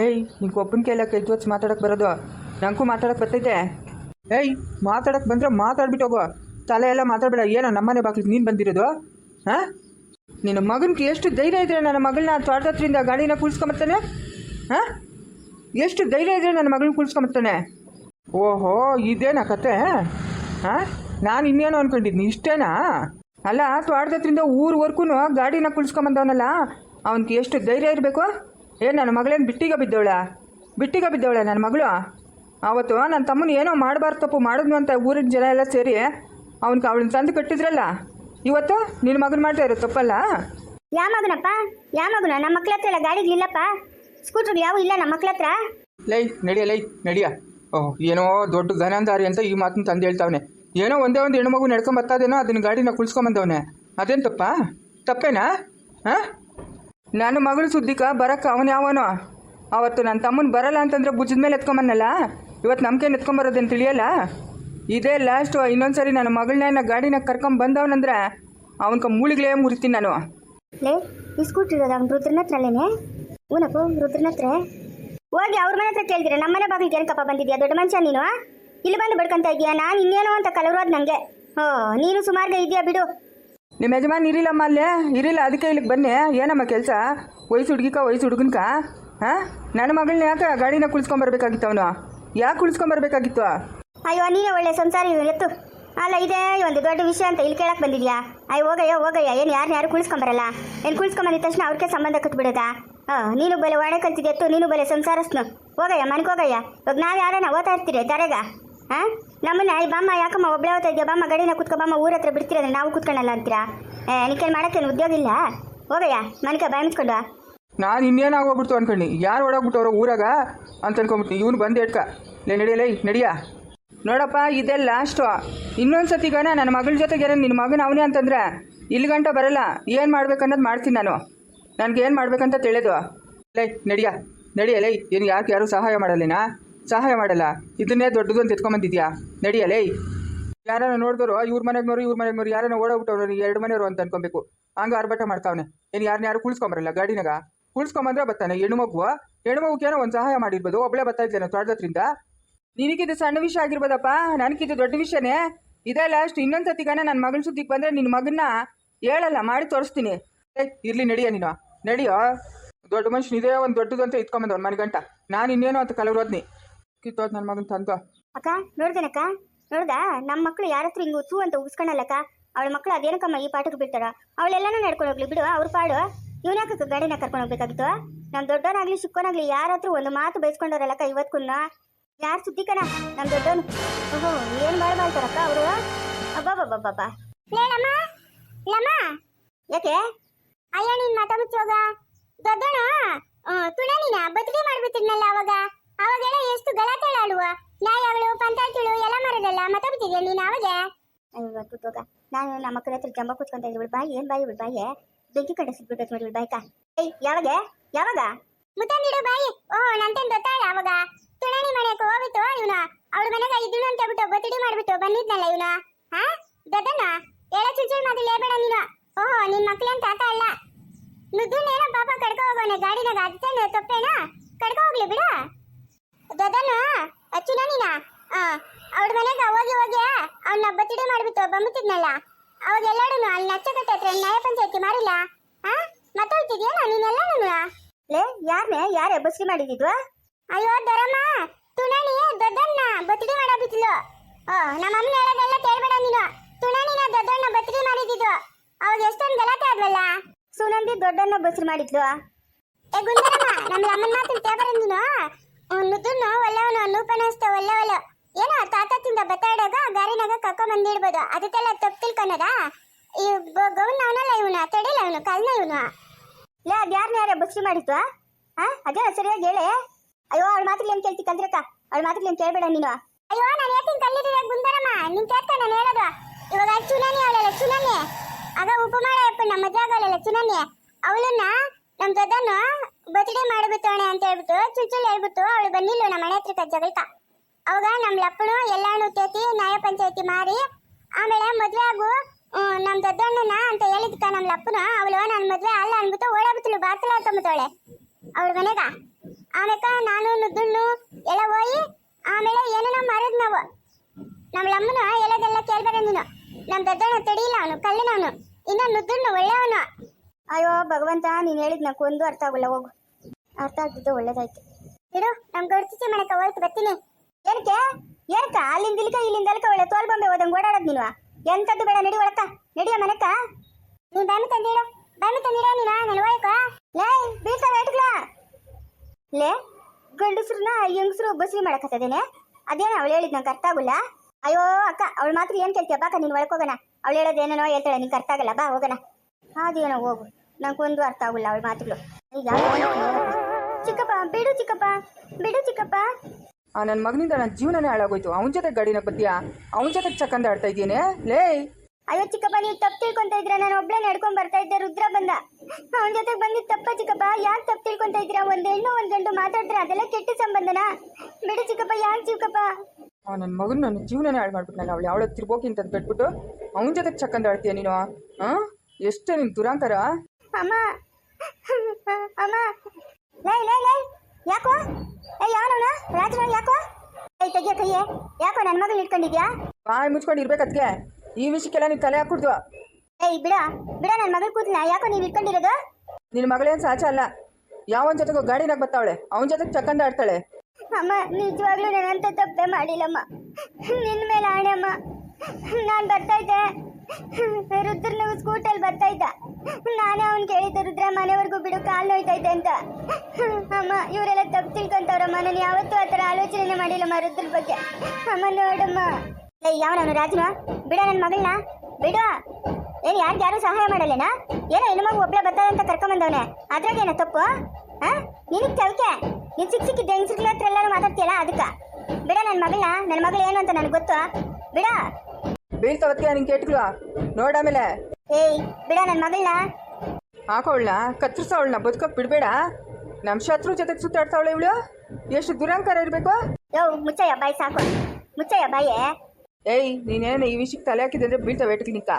ಏಯ್ ನಿಂಗೆ ಒಬ್ಬನ ಕೈಲ ಕೈ ತೋಚ್ ಮಾತಾಡಕ್ಕೆ ಬರೋದು. ನನಗೂ ಮಾತಾಡಕ್ಕೆ ಬರ್ತೈತೆ ಏಯ್ ಮಾತಾಡಕ್ಕೆ ಬಂದರೆ ಮಾತಾಡ್ಬಿಟ್ಟು ಹೋಗು. ತಲೆ ಎಲ್ಲ ಮಾತಾಡಬೇಡ. ಏನೋ ನಮ್ಮನೆ ಬಾಗಿಲಿಗೆ ನೀನು ಬಂದಿರೋದು? ಹಾಂ? ನಿನ್ನ ಮಗನಿಗೆ ಎಷ್ಟು ಧೈರ್ಯ ಇದ್ರೆ ನನ್ನ ಮಗಳನ್ನ ತೊಡ್ದತ್ರಿಂದ ಗಾಡಿನ ಕೂರಿಸ್ಕೊಂಬರ್ತಾನೆ? ಹಾಂ? ಎಷ್ಟು ಧೈರ್ಯ ಇದ್ರೆ ನನ್ನ ಮಗಳನ್ನ ಕೂರಿಸ್ಕೊಂಬರ್ತಾನೆ? ಓಹೋ, ಇದೇನಾ ಕತೆ, ಹಾಂ? ನಾನು ಇನ್ನೇನು ಅನ್ಕೊಂಡಿದ್ನಿ, ಇಷ್ಟೇನಾ? ಅಲ್ಲ ತೋಟದತ್ರಿಂದ ಊರ್ವರ್ಗೂ ಗಾಡಿನ ಕುಳಿಸ್ಕೊಂಬಂದವನಲ್ಲ ಅವನಿಗೆ ಎಷ್ಟು ಧೈರ್ಯ ಇರಬೇಕು? ಏನು ನನ್ನ ಮಗಳೇನು ಬಿಟ್ಟಿಗೆ ಬಿದ್ದವಳ ಬಿಟ್ಟಿಗೆ ಬಿದ್ದವಳೆ ನನ್ನ ಮಗಳು? ಆವತ್ತು ನನ್ನ ತಮ್ಮನ ಏನೋ ಮಾಡಬಾರ್ದು ತಪ್ಪು ಮಾಡಿದ್ನು ಅಂತ ಊರಿನ ಜನ ಎಲ್ಲ ಸೇರಿ ಅವನಿಗೆ ಅವಳನ್ನ ತಂದು ಕಟ್ಟಿದ್ರಲ್ಲ? ಇವತ್ತು ನಿನ್ನ ಮಗನ ಮಾಡ್ತಾ ಇರೋ ತಪ್ಪಲ್ಲ? ಯಾವ ಮಗನಪ್ಪ? ಯಾವ ಮಗನ? ನಮ್ಮ ಮಕ್ಳ ಹತ್ರ ಎಲ್ಲ ಇಲ್ಲಪ್ಪ ಸ್ಕೂಟರ್ ಯಾವ ಇಲ್ಲ ನಮ್ಮ ಮಕ್ಳ ಹತ್ರ? ಲೈ ನಡಿಯ ಲೈ ನಡಿಯ. ಓಹ್ ಏನೋ ದೊಡ್ಡ ಘನಂದಾರಿ ಅಂತ ಈ ಮಾತನ್ನ ತಂದು ಹೇಳ್ತಾವನೆ. ಏನೋ ಒಂದೇ ಒಂದು ಹೆಣ್ಮಗು ನಡ್ಕೊಂಡ್ ಬರ್ತಾದೇನೋ ಅದನ್ನ ಗಾಡಿನ ಕುಳ್ಸ್ಕೊಂಬಂದವನೆ ಅದೇನು ತಪ್ಪಾ? ತಪ್ಪೇನಾ? ಹಾಂ? ನನ್ನ ಮಗಳು ಸುದ್ದಿಕ, ಬರಕ್ಕೆ, ಅವನು ಯಾವನೋ? ಅವತ್ತು ನನ್ನ ತಮ್ಮನ ಬರಲ್ಲ ಅಂತಂದ್ರೆ ಭುಜದ ಮೇಲೆ ಎತ್ಕೊಂಬನ್ನಲ್ಲ? ಇವತ್ತು ನಮ್ಕೇನು ಎತ್ಕೊಂಬರೋದೇನು ತಿಳಿಯಲ್ಲ? ಇದೇ ಲಾಸ್ಟು ಇನ್ನೊಂದ್ಸರಿ ನನ್ನ ಮಗಳನ್ನ ಗಾಡಿನ ಕರ್ಕೊಂಡು ಬಂದವನಂದ್ರೆ ಅವನ್ಕ ಮೂಳಿಗಳೇ ಮುರಿತೀನಿ ನಾನು. ಲೇ, ಈ ಇರೋದು ಅವ್ನು ರುದ್ರನ ಹತ್ರಲ್ಲೇನೆ? ಊನಪ್ಪ, ರುದ್ರನ ಹತ್ರ? ಹೋಗಿ ಅವ್ರ ಮನೆ ಹತ್ರ ಕೇಳಿದ್ರೆ ನಮ್ಮ ಮನೆ ಬಾಗಿಲಿಗೆ ಏನಕ್ಕಪ್ಪ ಬಂದಿದ್ಯಾ? ದೊಡ್ಡ ಮನುಷ್ಯ ನೀನು? ಇಲ್ಲಿ ಬಂದು ಬಡ್ಕೊಂತ ಇದೀಯಾ ನಾನು ಇನ್ನೇನೋ ಅಂತ ಕಲವರೋದು ನನಗೆ ಹೋ, ನೀನು ಸುಮಾರಿಗೆ ಇದೆಯಾ ಬಿಡು. ನಿಮ್ಮ ಯಜಮಾನ್ ಇರಿಲ್ಲಮ್ಮ ಅಲ್ಲೇ? ಇರಿಲ್ಲ ಅದಕ್ಕೆ ಇಲ್ಲಿಗೆ ಬನ್ನಿ. ಏನಮ್ಮ ಕೆಲಸ? ವಯಸ್ಸು ಹುಡುಗಿಕ, ವಯಸ್ಸು ಹುಡುಗನ್ಕ? ಹಾಂ? ನನ್ನ ಮಗಳನ್ನ ಯಾಕೆ ಗಾಡಿನ ಕುಳಿಸ್ಕೊಂಬರ್ಬೇಕಾಗಿತ್ತು ಅವನು? ಯಾಕೆ ಕುಳಿಸ್ಕೊಂಬರ್ಬೇಕಾಗಿತ್ತು? ಅಯ್ಯೋ, ನೀನೇ ಒಳ್ಳೆ ಸಂಸಾರ ಇವ್ನು ಎತ್ತು. ಅಲ್ಲ, ಇದೇ ಒಂದು ದೊಡ್ಡ ವಿಷಯ ಅಂತ ಇಲ್ಲಿ ಕೇಳಕ್ ಬಂದಿದ್ಯಾ? ಅಯ್ಯ ಹೋಗಯ್ಯ ಹೋಗಯ್ಯ. ಏನು ಯಾರು ಯಾರು ಕುಳಿಸ್ಕೊಂಬರಲ್ಲ? ಏನು ಕುಳಿಸ್ಕೊಂಬಂದಿದ ತಕ್ಷಣ ಅವ್ರಿಗೆ ಸಂಬಂಧ ಕಟ್ಬಿಡೋದಾ? ಹಾಂ, ನೀನು ಬಲೆ ಒಡೆ ಕಲ್ತಿದ್ದೆ ಎತ್ತು, ನೀನು ಬಲೆ ಸಂಸಾರಸ್ನು. ಹೋಗಯ್ಯ ಮನ್ಕೋಗಯ್ಯ ಇವಾಗ ನಾವು ಯಾರನ್ನ ಓದ್ತಾ ಇರ್ತೀರಿ ದರೆಗ ಹಾಂ? ನಮ್ಮನ್ನ ಈ ಬಾಮ್ಮ, ಯಾಕಮ್ಮ ಒಬ್ಳೆ ಹೋಗ್ತಾ ಇದೆಯಾ? ಬಾಮ್ಮ, ಗಡಿನ ಕುತ್ಕೊ, ಬಾಮ್ಮ, ಊರ ಹತ್ರ ನಾವು ಕುತ್ಕೊಳ್ಳಲ್ಲ ಅಂತೀರಾ? ಏ ನಿಕ್ಕೇನು ಮಾಡೋಕ್ಕೇನು? ಉದ್ಯೋಗ ಇಲ್ಲ? ಹೋಗಯ್ಯ ಮನೆಗೆ ಬಾಯ್ ಮುಚ್ಕೊಂಡು ನಾನು ಇನ್ನೇನು ಆಗೋಗ್ಬಿಡ್ತು ಅನ್ಕೊಂಡು. ಯಾರು ಓಡೋಗ್ಬಿಟ್ಟವ್ರು ಊರಾಗ? ಅಂತ ಅನ್ಕೊಂಬಿಟ್ಟು ಇವನು ಬಂದು ಎಟ್ಕ? ಲೇ ನಡಿಯಲೇ ನಡಿಯ? ನೋಡಪ್ಪ ಇದೇ ಲಾಸ್ಟು ಇನ್ನೊಂದು ಸತಿಗಾನ ನನ್ನ ಮಗಳ ಜೊತೆಗೆ ನಿನ್ನ ಮಗನ ಅವನೇ ಅಂತಂದ್ರೆ, ಇಲ್ಲಿ ಗಂಟ ಬರಲ್ಲ. ಏನು ಮಾಡ್ಬೇಕನ್ನೋದು ಮಾಡ್ತೀನಿ ನಾನು. ನನಗೆ ಏನು ಮಾಡ್ಬೇಕಂತ ತಿಳಿದು. ಲೈ, ನಡಿಯ ನಡಿಯ, ಲೈ ಏನು ಯಾಕೆ ಯಾರು ಸಹಾಯ ಮಾಡಲ್ಲೇನಾ? ಸಹಾಯ ಮಾಡಲ್ಲ. ಇದನ್ನೇ ದೊಡ್ಡದು ಅಂತ ಎತ್ಕೊಂಬಂದಿದ್ಯಾ ನಡಿಯಲೇ ಯಾರನ್ನ ನೋಡಿದ್ರು, ಇವ್ರ ಮನೆಗ್ನವ್ರು ಇವ್ರ ಮನೆಗ್ನವ್ರು ಯಾರನ್ನ ಓಡೋಗ್ಬಿಟ್ಟವ್ರು ಎರಡು ಮನೆಯವರು ಅಂತ ಅನ್ಕೊಬೇಕು. ಹಂಗ ಆರ್ಭಟ ಮಾಡ್ತಾವನೆ. ಏನು ಯಾರನ್ನ ಯಾರು ಕುಳಿಸ್ಕೊಂಬರಲ್ಲ ಗಾಡಿನಾಗ? ಕುಳಿಸ್ಕೊಂಬಂದ್ರೆ ಬರ್ತಾನೆ ಹೆಣ್ಣು ಮಗು ಹೆಣ್ಣು ಮಗುಗೇನೋ ಒಂದು ಸಹಾಯ ಮಾಡಿರ್ಬೋದು, ಒಬ್ಳೆ ಬರ್ತಾ ಇದ್ದೇನೆ ತೋಟದತ್ರಿಂದ ನಿನಗಿದು ಸಣ್ಣ ವಿಷಯ ಆಗಿರ್ಬೋದಪ್ಪ ನನಗಿದು ದೊಡ್ಡ ವಿಷಯನೇ. ಇದೇ ಲಾಸ್ಟ್ ಇನ್ನೊಂದು ನನ್ನ ಮಗಳ ಸುದ್ದಿಗೆ ಬಂದರೆ ನಿನ್ನ ಮಗನ್ನ ಹೇಳಲ್ಲ, ಮಾಡಿ ತೋರಿಸ್ತೀನಿ. ಏ, ಇರ್ಲಿ, ನಡಿಯ ನೀನು. ನಡಿಯೋ? ದೊಡ್ಡ ಮನುಷ್ಯನ ಇದೇ ಒಂದು ದೊಡ್ಡದು ಅಂತ ಮನೆ ಗಂಟ ನಾನು ಇನ್ನೇನೋ ಅಂತ ಕಲವ್ರೋದ್ನಿ. ಕಿತ್ತೋದ್ ನನ್ನ ಮಗನ ತಂದ. ಅಕ್ಕ ನೋಡ್ದೇನಕ್ಕ? ನೋಡ್ದಾ? ನಮ್ಮ ಮಕ್ಳು ಯಾರ ಹತ್ರ ಹಿಂಗೆ ಉತ್ತು ಅಂತ ಉಗಿಸ್ಕೊಳಲ್ಲಕ್ಕ ಅವಳ ಮಕ್ಳು ಅದೇನಕ್ಕಮ್ಮ ಈ ಪಾಠಕ್ಕೆ ಬಿಡ್ತಾರ? ಅವಳೆಲ್ಲನೂ ನಡ್ಕೊಂಡು ಹೋಗ್ಲಿ ಬಿಡು ಅವ್ರ ಪಾಡು. ಇವನ್ಯಾಕ ಗಾಡಿನ ಕರ್ಕೊಂಡು ಹೋಗ್ಬೇಕಾಗಿತ್ತು? ನಮ್ ದೊಡ್ಡವನಾಗ್ಲಿ ಚಿಕ್ಕವನಾಗ್ಲಿ ಯಾರ ಹತ್ರ ಒಂದು ಮಾತು ಬೈಸ್ಕೊಂಡವ್ರಲ್ಲಕ್ಕ ಇವತ್ಕುನ್ನ ಯಾರು ಸುದ್ದಿ ಕಣ ನಮ್ಮ ದೊಡ್ಡವನು ಓಹೋ ಏನು ಮಾಡ್ಬಾರ್ದಾರಕ್ಕ ಅವರು? ಅಬ್ಬಬ್ಬಬ್ಬಬ್ಬ. ಯಾಕೆ? ಅಯ್ಯ ನೀನ್ ಮಾತಾಡ್ಬಿಟ್ಟು ಹೋಗ. ದೊಡ್ಡಣ ತುಣನಿನ ಬದುಕಿ ಮಾಡ್ಬಿಟ್ಟಿದ್ನಲ್ಲ ಅವಾಗ. ಅವಾಗೆಲ್ಲ ಎಷ್ಟು ಗಲಾಟೆ ಆಡುವ? ನ್ಯಾಯಗಳು ಪಂಚಾಯತಿಗಳು ಎಲ್ಲ ಮಾರದಲ್ಲ ಮಾತಾಡ್ಬಿಟ್ಟಿದ್ಯಾ ನೀನು ಅವಾಗ? ಅಯ್ಯೋ ತುತ್ತೋಗ ನಾನು ನಮ್ಮ ಮಕ್ಕಳ ಹತ್ರ ಜಂಬ ಕುತ್ಕೊಂತ ಇದ್ವಿ ಬಾಯಿ ಏನ್ ಬಾಯಿ ಇವಳು ಬಾಯಿ ಬೆಂಕಿ ಕಡೆ ಸಿಗ್ಬಿಟ್ಟೈತೆ ನೋಡಿ ಬಾಯ್ಕ ಏಯ್ ಯಾವಾಗ? ಯಾವಾಗ? ಮುತ್ತಂದಿಡು ಬಾಯಿ. ಓ ನಂತೇನ್ ಗೊತ್ತಾಳ ಅವಾಗ? ತುಳಣಿ ಮನೆಗೆ ಹೋಗಿತ್ತು ಇವನ ಅವಳ ಮನೆಗೆ ಇದ್ನು ಅಂತ ಹೇಳ್ಬಿಟ್ಟು ಬತ್ತಿಡಿ ಮಾಡ್ಬಿಟ್ಟು ಬಂದಿದ್ನಲ್ಲ ಇವನ. ಹಾ ದೊಡ್ಡನ ಹೇಳ ಚುಚ್ಚುಳ್ ಮಾತು ಲೇಬೇಡ ನೀನು. ಓಹ್ ನಿನ್ ಮಕ್ಳೇನ್ ತಾತ ಅಲ್ಲ? ನುದ್ದುನೇನೋ ಪಾಪ ಕಡ್ಕೊ ಹೋಗೋಣ ಗಾಡಿನಾಗ. ಅದೇನು ತಪ್ಪೇನಾ? ಕಡ್ಕೊ ಹೋಗ್ಲಿ ಬಿಡ. ದೊಡ್ಡನ ಅಚ್ಚುನ ನೀನ? ಅವ್ರ ಮನೆಗೆ ಹೋಗಿ ಹೋಗಿ ಅವನ್ನ ಬತ್ತಿಡಿ ಮಾಡಿಬಿಟ್ಟು ಬಂಬಿಟ್ಟಿದ್ನಲ್ಲ ಅವಾಗ ಎಲ್ಲಾರು ಅಲ್ಲಿ ನಚ್ಚಕಟ್ಟೆ ಹತ್ರ ನ್ಯಾಯ ಪಂಚಾಯತಿ ಮಾಡಿಲ್ಲ? ಹಾ ಮಾತಾಡ್ತಿದ್ಯೇನ ನೀನೆಲ್ಲನೂ ಲೇ ಯಾರನೇ? ಯಾರೇ ಬಸ್ರಿ ಮಾಡಿದಿದ್ವಾ ಅಯ್ಯೋ ದೊರಮ್ಮ ತುಣಣಿ ದೊಡ್ಡಣ್ಣ ಬತ್ತಿಡಿ ಮಾಡಬಿಟ್ಲು. ಓ ನಮ್ಮ ಅಮ್ಮನ ಹೇಳೋದೆಲ್ಲ ಕೇಳ್ಬೇಡ ನೀನು. ತುಣಣಿನ ದೊಡ್ಡಣ್ಣ ಬತ್ತಿಡಿ ಮಾಡಿದಿದ್ದು ಅವಾಗ ಎಷ್ಟೊಂದು ಗಲಾಟೆ ಆದ್ವಲ್ಲ? ಸುನಂದಿ ದೊಡ್ಡಣ್ಣ ಬಸ್ರಿ ಮಾಡಿದ್ಲು. ಏ ಗುಂಡಮ್ಮ ನಮ್ಮ ಅಮ್ಮನ ಮಾತು ಕೇಳಬೇಡ ನೀನು. ನುದ್ದುನು ಒಲ್ಲವನ ನೂಪನಸ್ತ ಒಲ್ಲವಲ ಏನೋ ತಾತತ್ತಿಂದ ಬತ್ತಾಡಾಗ ಗಾರಿನಾಗ ಕಕ್ಕ ಬಂದಿಡ್ಬೋದು ಅದಕ್ಕೆಲ್ಲ ತಪ್ಪು ತಿಳ್ಕೊನದ ಈ ಗೌನ್ ಅವನಲ್ಲ ಇವನು ತಡಿಲ್ಲ ಇವನು ಕಲ್ನ ಇವನು. ಲೇ, ಅದು ಯಾರನ್ನ ಯಾರ ಬಸ್ರಿ ಮಾಡಿತ್ತು ಹಾ ಅದೇ ಸರಿಯಾಗಿ ಹೇಳಿ. ಅಯ್ಯೋ, ಅವಳ ಮಾತಿಗೆ ಏನ್ ಕೇಳ್ತಿ ಕಂದ್ರಕ್ಕ ಅವಳ ಮಾತಿಗೆ ಏನ್ ಕೇಳ್ಬೇಡ ನೀನು. ಅಯ್ಯೋ, ನಾನು ಯಾಕೆ ಕಲ್ಲಿದ್ದೀರ ಗುಂದರಮ್ಮ ನಿನ್ ಕೇಳ್ತಾ ನಾನು ಹೇಳೋದು. ಇವಾಗ ಚುನಾನಿ ಅವಳಲ್ಲ, ಚುನಾನಿ. ಆಗ ಉಪಮಾಡ ಅಪ್ಪ ನಮ್ಮ ಮದ್ವೆ ಆಗಲ್ಲ ಚುನಾನಿ. ಅವಳನ್ನ ನಮ್ ದೊಡ್ಡನು ಬರ್ತಡೇ ಮಾಡ್ಬಿಟ್ಟವಣೆ ಅಂತ ಹೇಳ್ಬಿಟ್ಟು ಚುಚ್ಚುಲ್ ಹೇಳ್ಬಿಟ್ಟು ಅವಳು ಬಂದಿಲ್ಲ ನಮ್ಮ ಮನೆ ಹತ್ರ ಜಗಳಕ ಅವಾಗ ನಮ್ಮ ಲಪ್ಪಳು ಎಲ್ಲಾನು ತೇತಿ ನ್ಯಾಯ ಪಂಚಾಯತಿ ಮಾರಿ, ಆಮೇಲೆ ಮದ್ವೆ ಆಗು ನಮ್ಮ ದೊಡ್ಡಣ್ಣನ ಅಂತ ಹೇಳಿದ್ಕ ನಮ್ಮ ಲಪ್ಪನ, ಅವಳು ನಾನು ಮದ್ವೆ ಅಲ್ಲ ಅನ್ಬಿಟ್ಟು ಓಡಾಬಿಟ್ಲು ಅಂತ ತಂಬತ್ತವಳೆ ಅವಳ ಮನೆಗ. ಆಮೇಕ ನಾನು ನುದ್ದುಣ್ಣು ಎಲ್ಲ ಹೋಯಿ, ಆಮೇಲೆ ಏನೇನೋ ಮಾಡಿದ್ ನಾವು. ನಮ್ಮ ಲಮ್ಮನ ಎಲ್ಲದೆಲ್ಲ ಕೇಳ್ಬೇಡ ನೀನು. ನಮ್ಮ ದೊಡ್ಡಣ್ಣ ತಡಿಯಿಲ್ಲ ಅವನು ಕಲ್ಲಿನವನು ಇನ್ನ ನುದ್ದುಣ್ಣು ಒಳ್ಳೆಯವನು. ಅಯ್ಯೋ ಭಗವಂತ, ನೀನು ಹೇಳಿದ್ ಒಂದು ಅರ್ಥ ಆಗಲ್ಲ, ಹೋಗು. ಅರ್ಥ ಆಗ್ತಿದ್ದು ಒಳ್ಳೇದಾಯ್ತು. ಇಡು ನಮ್ ಗೌಡ್ತಿಸಿ ಮನೆಕ ಹೋಯ್ತು ಬರ್ತೀನಿ. ಏನಕ್ಕೆ? ಏನಕ್ಕ? ಅಲ್ಲಿಂದ ಇಲ್ಕ ಇಲ್ಲಿಂದ ಅಲ್ಕ ಒಳ್ಳೆ ತೋಲ್ ಬೊಂಬೆ ಹೋದಂಗೆ ಓಡಾಡೋದು ನೀನು? ಎಂತದ್ದು ಬೇಡ, ನಡಿ ಒಳಕ ನಡಿಯ ಮನೆಕ ನೀನ್ ಬಾಮಿ ತಂದಿಡು ಬಾಮಿ ತಂದಿಡ ನೀನ ನಾನು ಲೇ ಬೀಳ್ತಾವ ಏಟ್ಗ್ಲ ಲೇ, ಗಂಡಸ್ರನ್ನ ಹೆಂಗಸ್ರು ಬಸ್ರಿ ಮಾಡಕತ್ತದೇನೆ? ಅದೇನ ಅವಳು ಹೇಳಿದ್ ನಂಗೆ ಅರ್ಥ ಆಗುಲ್ಲ? ಅಯ್ಯೋ, ಅಕ್ಕ, ಅವಳು ಮಾತ್ರ ಏನ್ ಕೇಳ್ತೀಯ? ಬಾಕ ನೀನು ಒಳಕೋಗೋಣ ಅವಳು ಹೇಳೋದು ಏನೇನೋ ಹೇಳ್ತಾಳೆ, ನಿಂಗೆ ಅರ್ಥ ಆಗಲ್ಲ. ಬಾ, ಹೋಗೋಣ. ಅದೇನೋ ಹೋಗು. ನಂಗೊಂದು ಅರ್ಥ ಆಗುಲ್ಲ ಅವಳ ಮಾತುಗಳು ಈಗ ಚಿಕ್ಕಪ್ಪ ಬಿಡು ಚಿಕ್ಕಪ್ಪ ಬಿಡು ಚಿಕ್ಕಪ್ಪ. ಆ ನನ್ನ ಮಗನಿಂದ ನನ್ನ ಜೀವನನೇ ಹಾಳಾಗೋಯ್ತು. ಅವನ ಜೊತೆ ಗಾಡಿನ ಬತ್ತೀಯಾ? ಅವನ ಜೊತೆ ಚಕ್ಕಂದ ಆಡ್ತಾ ಇದ್ದೀನಿ ಲೇ! ಅಯ್ಯೋ ಚಿಕ್ಕಪ್ಪ ನೀವು ತಪ್ಪು ತಿಳ್ಕೊಂತ ಇದ್ರ ನಾನು ಒಬ್ಳೆ ನಡ್ಕೊಂಡ್ ಬರ್ತಾ ಇದ್ದೆ ರುದ್ರ ಬಂದ. ಅವನ ಜೊತೆ ಬಂದಿದ್ ತಪ್ಪ ಚಿಕ್ಕಪ್ಪ ಯಾಕೆ ತಪ್ಪು ತಿಳ್ಕೊಂತ ಇದ್ದೀರಾ? ಒಂದ್ ಹೆಣ್ಣು ಒಂದ್ ಗಂಡು ಮಾತಾಡಿದ್ರೆ ಅದೆಲ್ಲ ಕೆಟ್ಟ ಸಂಬಂಧನ? ಬಿಡು ಚಿಕ್ಕಪ್ಪ ಯಾಕೆ ಚಿಕ್ಕಪ್ಪ? ಆ ನನ್ನ ಮಗನ ನನ್ನ ಜೀವನನೇ ಹಾಳು ಮಾಡ್ಬಿಟ್ನಲ್ಲ ಅವಳು ಅವಳ ತಿರ್ಬೋಕಿ ಅಂತ ಬಿಟ್ಬಿಟ್ಟು ಅವನ ಜೊತೆ ಚಕ್ಕಂದ ಆಡ್ತೀಯ ನೀನು? ಹಾಂ ಎಷ್ಟು ನಿನ್ ದುರಾಂತರ ಅಮ್ಮ ಅಮ್ಮ. ಲೈ ಲೈ ಲೈ. ಯಾಕೋ? ಏ ಯಾವನವನ ರಾಜನ ಯಾಕೋ? ಏಯ್ ತೆಗಿಯ ಕೈಯೆ. ಯಾಕೋ ನನ್ನ ಮಗನ ಇಟ್ಕೊಂಡಿದ್ಯಾ ಬಾಯಿ ಮುಚ್ಕೊಂಡು ಇರ್ಬೇಕದ್ಕೆ ಈ ವಿಷಯಕ್ಕೆಲ್ಲ ನೀವು ತಲೆ ಹಾಕ್ಬಿಡ್ದು ಏಯ್ ಬಿಡ. ಬಿಡ ನನ್ನ ಮಗಳು ಕೂತ್ನ. ಯಾಕೋ ನೀವು ಇಟ್ಕೊಂಡಿರೋದು ನಿನ್ನ ಮಗಳೇನು ಸಾಚ ಅಲ್ಲ. ಯಾವನ ಜೊತೆಗೂ ಗಾಡಿನಾಗ ಬತ್ತಾವಳೆ? ಅವನ ಜೊತೆ ಚಕ್ಕಂದ ಆಡ್ತಾಳೆ. ಅಮ್ಮ ನಿಜವಾಗ್ಲೂ ನಾನಂತ ತಪ್ಪೇ ಮಾಡಿಲ್ಲಮ್ಮ. ನಿನ್ನ ಮೇಲೆ ಆಣೆ ಅಮ್ಮ ನಾನು ಬರ್ತಾ ಇದ್ದೆ. ರುದ್ರನ ಸ್ಕೂಟಲ್ಲಿ ಬರ್ತಾ ಇದ್ದ. ನಾನೇ ಅವ್ನು ಕೇಳಿದ್ದೆ ರುದ್ರ ಮನೆವರೆಗೂ ಬಿಡು, ಕಾಲು ಇದ್ದೆ ಅಂತ. ಅಮ್ಮ, ಇವರೆಲ್ಲ ತಪ್ಪು ತಿಳ್ಕೊಂತವ್ರಮ್ಮ ನಾನು ಯಾವತ್ತೂ ಆ ಥರ ಆಲೋಚನೆ ಮಾಡಿಲ್ಲಮ್ಮ ರುದ್ರ ಬಗ್ಗೆ. ಅಮ್ಮ, ನೋಡಮ್ಮ. ಯಾವನವನು ರಾಜನ? ಬಿಡ ನನ್ನ ಮಗಳನ್ನ. ಬಿಡು. ಏನು ಯಾರಿಗೆ ಯಾರು ಸಹಾಯ ಮಾಡಲ್ಲೇನಾ? ಏನೋ ಹೆಣ್ಣು ಮಗು ಒಬ್ಬಳೆ ಅಂತ ಕರ್ಕೊಂಬಂದವನೆ. ಅದ್ರಾಗೇನ ತಪ್ಪು? ಹಾಂ ನಿನಗೆ ಚೌಕೆ? ನೀನ್ ಸಿಕ್ಕಿದ್ದೆ ಹೆಂಗ್ ಹೆಂಗಸ್ರ ಹತ್ರ ಎಲ್ಲರೂ ಮಾತಾಡ್ತೀಯಲ್ಲ ಅದಕ್ಕ. ಬಿಡ ನನ್ನ ಮಗಳನ್ನ. ನನ್ನ ಮಗಳು ಏನು ಅಂತ ನನಗೆ ಗೊತ್ತು? ಬಿಡ. ಬೀಳ್ತಾವತ್ಗೆ ನಿನ್ ಕೇಟ್ಗಳು? ನೋಡಾಮೇಲೆ ಏಯ್ ಬಿಡ ನನ್ನ ಮಗಳನ್ನ ಹಾಕೋಳ್ನ ಕತ್ತರಿಸೋಳ್ನ ಬದುಕೋಕ್ ಬಿಡಬೇಡ. ನಮ್ಮ ಶತ್ರು ಜೊತೆ ಸುತ್ತಾಡ್ತಾವಳೆ ಇವಳು. ಎಷ್ಟು ದುರಂಕಾರ ಇರಬೇಕು? ಯೋ ಮುಚ್ಚಯ್ಯ ಬಾಯ್ ಸಾಕು. ಮುಚ್ಚಯ್ಯ ಬಾಯೇ. ಏಯ್ ನೀನೇನು ಈ ವಿಷಯಕ್ಕೆ ತಲೆ ಹಾಕಿದ್ರೆ ಬೀಳ್ತಾವೆ ಎಟ್ಗೆ ನಿಕ್ಕ